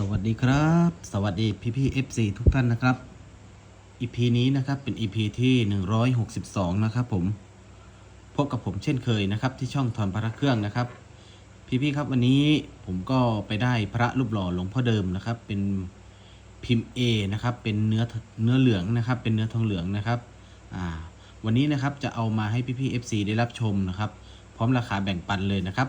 สวัสดีครับ สวัสดีพี่พี่ FC ทุกท่านนะครับ EP นี้นะครับเป็น EP ที่ 162 นะครับผมพบกับผมเช่นเคยนะครับ ที่ช่องทอนพระเครื่องนะครับ พี่พี่ครับวันนี้ผมก็ไปได้พระรูปหล่อหลวงพ่อเดิมนะครับ เป็นพิมพ์ A นะครับเป็นเนื้อเนื้อเหลืองนะครับ เป็นเนื้อทองเหลืองนะครับอ่าวันนี้นะครับจะเอามาให้พี่พี่ FC ได้รับชมนะครับ พร้อมราคาแบ่งปันเลยนะครับ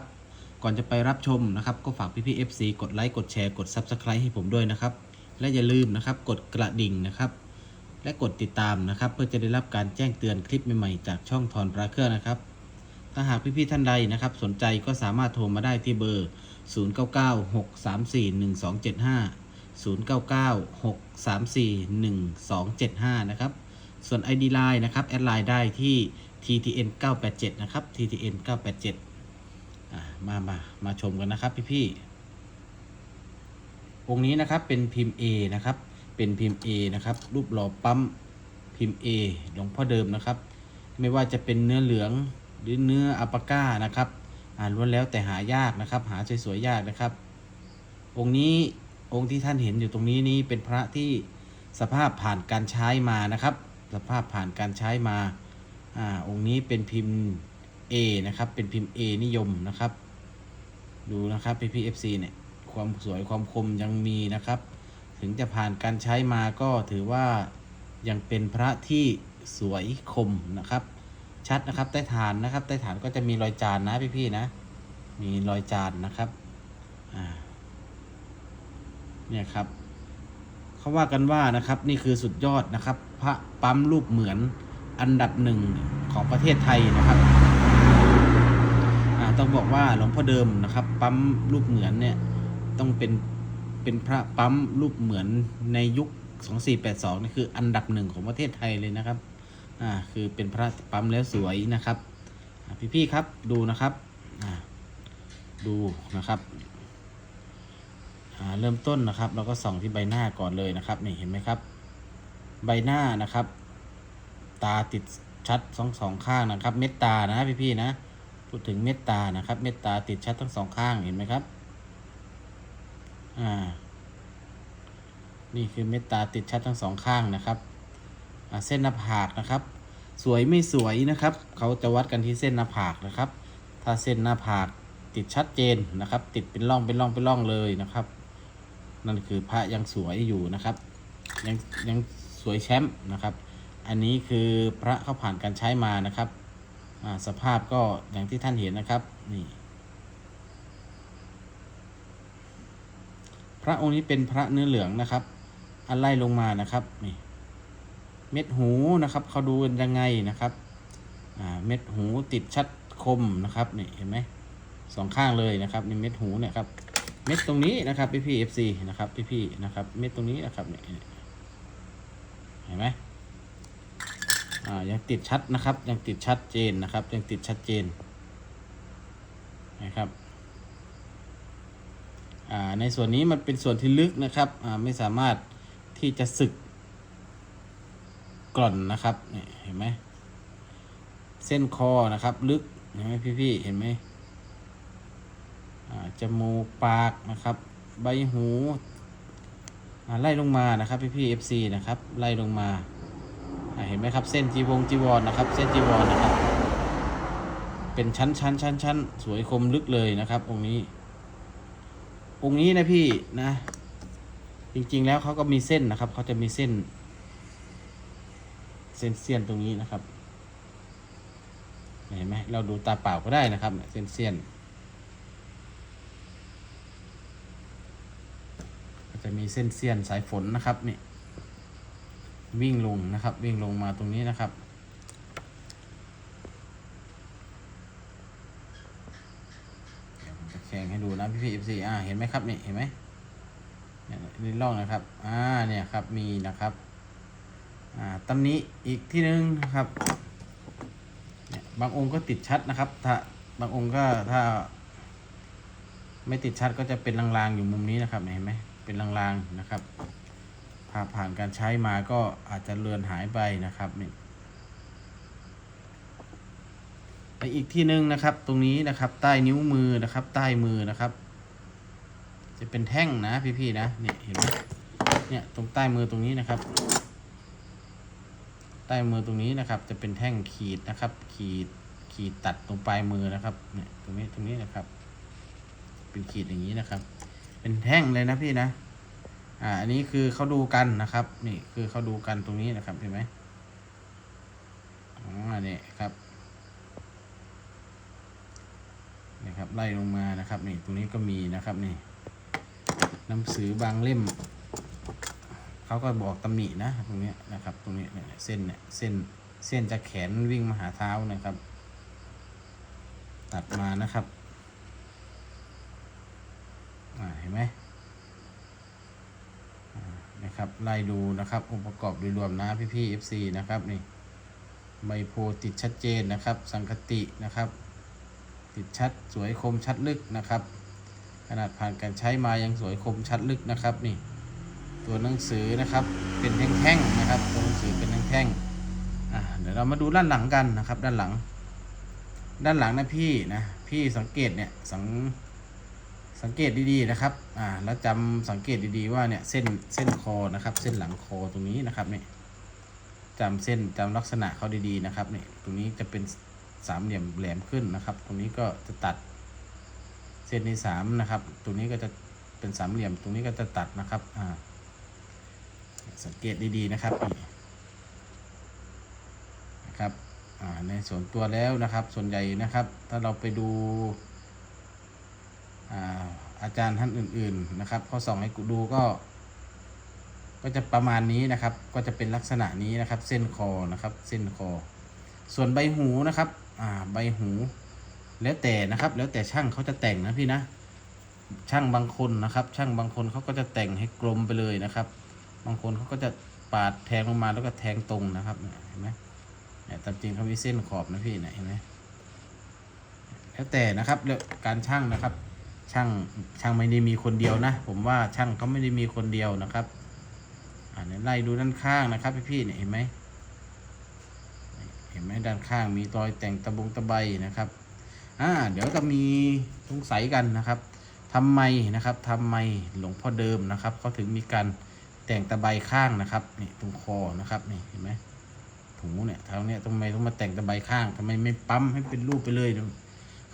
ก่อนจะไปรับชมนะครับ ก็ฝากพี่ๆ FC กดไลค์กดแชร์กด Subscribe ให้ผมด้วยนะครับ และอย่าลืมนะครับกดกระดิ่งนะครับ และกดติดตามนะครับ เพื่อจะได้รับการแจ้งเตือนคลิปใหม่ๆจากช่องทอนพระเครื่องนะครับ ถ้าหากพี่ๆท่านใดนะครับ สนใจก็สามารถโทรมาได้ที่เบอร์0996341275 นะครับ ส่วน ID Line นะครับ แอดไลน์ได้ที่ TTN 987 นะครับ TTN 987 มามามาชมกันนะครับพี่พี่องค์นี้นะครับเป็นพิมพ์ A นะครับ เป็นพิมพ์ A นะครับ รูปหล่อปั๊มพิมพ์ A หลวงพ่อเดิมนะครับ ไม่ว่าจะเป็นเนื้อเหลืองหรือเนื้ออัปาก้านะครับอ่าล้วนแล้วแต่หายากนะครับ หาสวยๆยากนะครับ องค์นี้องค์ที่ท่านเห็นอยู่ตรงนี้นี้เป็นพระที่สภาพผ่านการใช้มานะครับ สภาพผ่านการใช้มาอ่าองค์นี้เป็นพิมพ์ A นะครับ เป็นพิมพ์ A นิยมนะครับ ดูนะครับ PPFC เนี่ยความสวยความคมยังมีนะครับ ถึงจะผ่านการใช้มาก็ถือว่ายังเป็นพระที่สวยคมนะครับ ชัดนะครับใต้ฐานนะครับใต้ฐานก็จะมีรอยจานนะพี่ๆนะ มีรอยจานนะครับเนี่ยครับเขาว่ากันว่านะครับนี่คือสุดยอดนะครับ พระปั๊มรูปเหมือนอันดับหนึ่งของประเทศไทยนะครับ ต้องบอกว่าหลวงพ่อเดิมนะครับ ปั๊มรูปเหมือนเนี่ยต้องเป็นเป็นพระปั๊มรูปเหมือนในยุค 2482นี่คืออันดับหนึ่งของประเทศไทยเลยนะครับอ่าคือเป็นพระปั๊มแล้วสวยนะครับอ่พี่ๆครับดูนะครับอ่าดูนะครับอ่าเริ่มต้นนะครับเราก็ส่องที่ใบหน้าก่อนเลยนะครับนี่เห็นไหมครับ ใบหน้านะครับ ตาติดชัดสองสองข้างนะครับ เม็ดตานะพี่ๆนะ พูดถึงเม็ดตานะครับ เม็ดตาติดชัดทั้งสองข้างเห็นไหมครับ อ่า นี่คือเม็ดตาติดชัดทั้งสองข้างนะครับเส้นหน้าผากนะครับ สวยไม่สวยนะครับ เขาจะวัดกันที่เส้นหน้าผากนะครับ ถ้าเส้นหน้าผากติดชัดเจนนะครับ ติดเป็นร่องเป็นร่องเป็นร่องเลยนะครับ นั่นคือพระยังสวยอยู่นะครับ ยังยังสวยแชมป์นะครับ อันนี้คือพระเขาผ่านการใช้มานะครับ สภาพก็อย่างที่ท่านเห็นนะครับนี่พระองค์นี้เป็นพระเนื้อเหลืองนะครับ อันไล่ลงมานะครับนี่เม็ดหูนะครับเขาดูกันยังไงนะครับอ่าเม็ดหูติดชัดคมนะครับนี่เห็นไหมสองข้างเลยนะครับนี่เม็ดหูเนี่ยครับเม็ดตรงนี้นะครับพี่พี่เอฟซีนะครับพี่พี่นะครับ เม็ดตรงนี้นะครับเนี่ยเห็นไหม อ่ายังติดชัดนะครับ ยังติดชัดเจนนะครับ ยังติดชัดเจนนะครับอ่าในส่วนนี้มันเป็นส่วนที่ลึกนะครับอ่าไม่สามารถที่จะสึกกร่อนนะครับเนี่ยเห็นไหมเส้นคอนะครับ ลึกเห็นไหมพี่พี่เห็นไหมจมูกปากนะครับ ใบหูไล่ลงมานะครับพี่พี่เอฟซีนะครับ ไล่ลงมา เห็นไหมครับ เส้นจีวงจีวรนะครับ เส้นจีวรนะครับ เป็นชั้นชั้นชั้นชั้นสวยคมลึกเลยนะครับ องค์นี้ องค์นี้นะพี่นะ จริง ๆ แล้วเขาก็มีเส้นนะครับเขาจะมีเส้น เส้นเสี้ยนตรงนี้นะครับเห็นไหมเราดูตาเปล่าก็ได้นะครับ เส้นเสี้ยนจะมีเส้นเสี้ยนสายฝนนะครับนี่ วิ่งลงนะครับ วิ่งลงมาตรงนี้นะครับ เดี๋ยวผมจะแข่งให้ดูนะพี่พี่เอฟซีอ่าเห็นไหมครับนี่เห็นไหมนี่ยนี่ล่องนะครับ อ่าเนี่ยครับมีนะครับ อ่าตำนี้อีกที่หนึ่งนะครับเนี่ยบางองค์ก็ติดชัดนะครับ ถ้าบางองค์ก็ถ้า ไม่ติดชัดก็จะเป็นลางๆอยู่มุมนี้นะครับเห็นไหมเป็นลางๆนะครับาผ่านการใช้มาก็อาจจะเลือนหายไปนะครับนี่อีกที่หนึ่งนะครับ ตรงนี้นะครับ ใต้นิ้วมือนะครับ ใต้มือนะครับ จะเป็นแท่งนะพี่ๆนะเนี่ยเห็นไหมเนี่ยตรงใต้มือตรงนี้นะครับ ใต้มือตรงนี้นะครับ จะเป็นแท่งขีดนะครับ ขีดขีดตัดตรงปลายมือนะครับเนี่ยตรงนี้ตรงนี้นะครับ เป็นขีดอย่างนี้นะครับ เป็นแท่งเลยนะพี่นะ อ่า อันนี้คือเขาดูกันนะครับ นี่คือเขาดูกันตรงนี้นะครับเห็นไหมอ๋อเนี่ครับนี่ครับไล่ลงมานะครับนี่ตรงนี้ก็มีนะครับนี่หนังสือบางเล่มเขาก็บอกตำหนินะตรงนี้นะครับ ตรงนี้เนี่ยเส้นเนี่ยเส้นเส้นจากแขนวิ่งมาหาเท้านะครับ ตัดมานะครับอ่าเห็นไหม นะครับไล่ดูนะครับองค์ประกอบโดยรวมนะพี่พี่ FC นะครับนี่ใบโพติดชัดเจนนะครับ สังคตินะครับ ติดชัดสวยคมชัดลึกนะครับ ขนาดผ่านการใช้มายังสวยคมชัดลึกนะครับนี่ตัวหนังสือนะครับเป็นแท่งๆนะครับ ตัวหนังสือเป็นแท่งๆอะเดี๋ยวเรามาดูด้านหลังกันนะครับ ด้านหลัง ด้านหลังนะพี่นะพี่สังเกตเนี่ยสัง สังเกตดีๆนะครับ อ่า แล้วจำสังเกตดีๆว่าเนี่ยเส้นเส้นคอนะครับ เส้นหลังคอตรงนี้นะครับเนี่ยจำเส้นจำลักษณะเขาดีๆนะครับเนี่ยตรงนี้จะเป็นสามเหลี่ยมแหลมขึ้นนะครับ ตรงนี้ก็จะตัด เส้นที่สามนะครับ ตรงนี้ก็จะเป็นสามเหลี่ยม ตรงนี้ก็จะตัดนะครับ อ่า สังเกตดีๆนะครับนะครับ อ่า ในส่วนตัวแล้วนะครับ ส่วนใหญ่นะครับ ถ้าเราไปดู อาจารย์ท่านอื่น ๆนะครับเขาส่องให้กูดูก็ ก็จะประมาณนี้นะครับ ก็จะเป็นลักษณะนี้นะครับ เส้นคอนะครับ เส้นคอ ส่วนใบหูนะครับใบหู แล้วแต่นะครับ แล้วแต่ช่างเขาจะแต่งนะพี่นะช่างบางคนนะครับ ช่างบางคนเขาก็จะแต่งให้กลมไปเลยนะครับ บางคนเขาก็จะปาดแทงลงมาแล้วก็แทงตรงนะครับเห็นไหมเนี่ยตามจริงเขามีเส้นขอบนะพี่เนี่ยเห็นไหมแล้วแต่นะครับแล้วการช่างนะครับ ช่างช่างไม่ได้มีคนเดียวนะ ผมว่าช่างเขาไม่ได้มีคนเดียวนะครับอ่านี่ยไล่ดูด้านข้างนะครับ พี่ๆเนี่ยเห็นไหมเห็นไหมด้านข้างมีรอยแต่งตะบงตะไบนะครับอ่าเดี๋ยวจะมีสงสัยกันนะครับทำไมนะครับทำไมหลวงพ่อเดิมนะครับเขาถึงมีการแต่งตะไบข้างนะครับนี่ตรงคอนะครับนี่เห็นไหมถูเนี่ยท้าเนี่ยทำไมต้องมาแต่งตะไบข้างทำไมไม่ปั๊มให้เป็นรูปไปเลย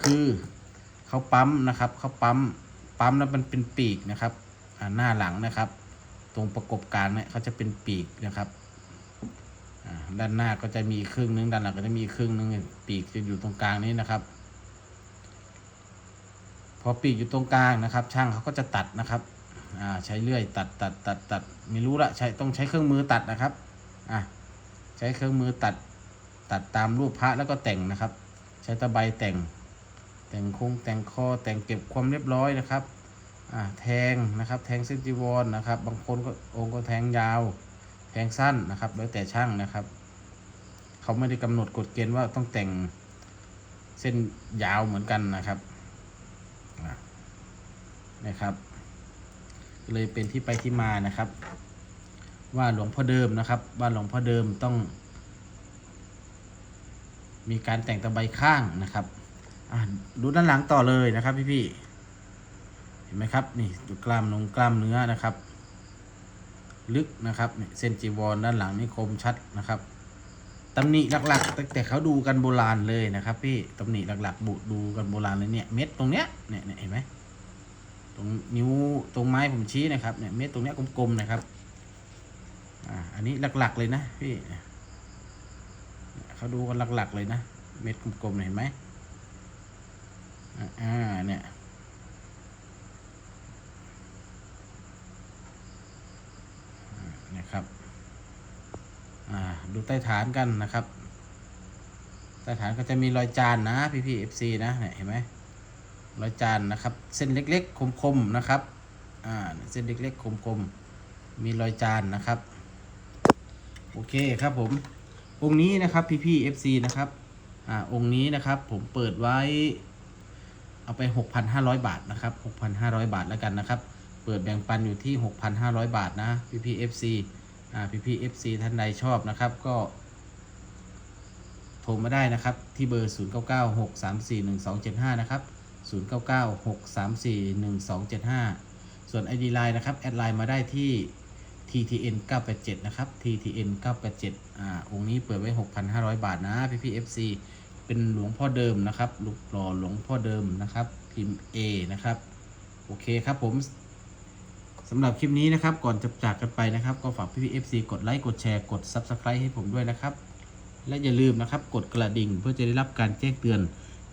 คือ เขาปั๊มนะครับเขาปั๊มปั๊มแล้วมันเป็นปีกนะครับอ่าหน้าหลังนะครับ ตรงประกบกางเนี่ยเขาจะเป็นปีกนะครับอ่าด้านหน้าก็จะมีครึ่งนึงด้านหลังก็จะมีครึ่งนึงปีกจะอยู่ตรงกลางนี้นะครับ พอปีกอยู่ตรงกลางนะครับ ช่างเขาก็จะตัดนะครับอ่าใช้เลื่อยตัดตัดตัดตัดไม่รู้ละใช้ต้องใช้เครื่องมือตัดนะครับอ่าใช้เครื่องมือตัดตัดตามรูปพระแล้วก็แต่งนะครับ ใช้ตะไบแต่ง แต่งคงแต่งคอแต่งเก็บความเรียบร้อยนะครับอ่าแทงนะครับแทงเส้นจีวรนะครับ บางคนก็องค์ก็แทงยาว แทงสั้นนะครับ แล้วแต่ช่างนะครับ เขาไม่ได้กำหนดกฎเกณฑ์ว่าต้องแต่งเส้นยาวเหมือนกันนะครับนะครับ เลยเป็นที่ไปที่มานะครับ ว่าหลวงพ่อเดิมนะครับ ว่าหลวงพ่อเดิมต้อง มีการแต่งตะไบข้างนะครับ ดูด้านหลังต่อเลยนะครับพี่พี่เห็นไหมครับนี่ดูกล้ามนงกล้ามเนื้อนะครับ ลึกนะครับเส้นจีวรด้านหลังนี่คมชัดนะครับตำหนิหลักๆ แต่เขาดูกันโบราณเลยนะครับ พี่ตำหนิหลักๆบุดูกันโบราณเลยเนี่ยเม็ดตรงเนี้ยเนี่ยเนี่ยเห็นไหมตรงนิ้วตรงไม้ผมชี้นะครับเนี่ยเม็ดตรงเนี้ยกลมๆนะครับอ่าอันนี้หลักๆเลยนะพี่เขาดูกันหลักๆเลยนะ เม็ดกลมๆเห็นไหม อ่าเนี่ยนะครับอ่าดูใต้ฐานกันนะครับใต้ฐานก็จะมีรอยจานนะพี่พี่เอฟซีนะเนี่ยเห็นไหมรอยจานนะครับ เส้นเล็กๆ คมๆนะครับอ่าเส้นเล็กๆ คมๆ มีรอยจานนะครับ โอเคครับผมองค์นี้นะครับพี่พี่เอฟซีนะครับอ่าองค์นี้นะครับผมเปิดไว้ เอาไป 6,500 บาทนะครับ 6,500 บาทแล้วกันนะครับ เปิดแบ่งปันอยู่ที่ 6,500 บาทนะพี่พี่ FC อ่าพี่พี่ FC ท่านใดชอบนะครับก็โทรมาได้นะครับที่เบอร์ 0996341275 นะครับ 0996341275 ส่วน ID Line นะครับ แอดไลน์มาได้ที่ TTN 987 นะครับ TTN 987 อ่า องค์นี้เปิดไว้ 6,500 บาทนะพี่พี่ FC เป็นหลวงพ่อเดิมนะครับรูปหล่อหลวงพ่อเดิมนะครับพิมพ์ A นะครับ โอเคครับผมสำหรับคลิปนี้นะครับ ก่อนจะจากกันไปนะครับ ก็ฝากพี่พี่ FC กดไลค์กดแชร์กด Subscribe ให้ผมด้วยนะครับ และอย่าลืมนะครับ กดกระดิ่งเพื่อจะได้รับการแจ้งเตือน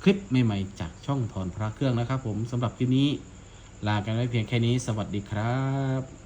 คลิปใหม่ๆ จากช่องถอนพระเครื่องนะครับ ผมสำหรับคลิปนี้ ลากันไว้เพียงแค่นี้ สวัสดีครับ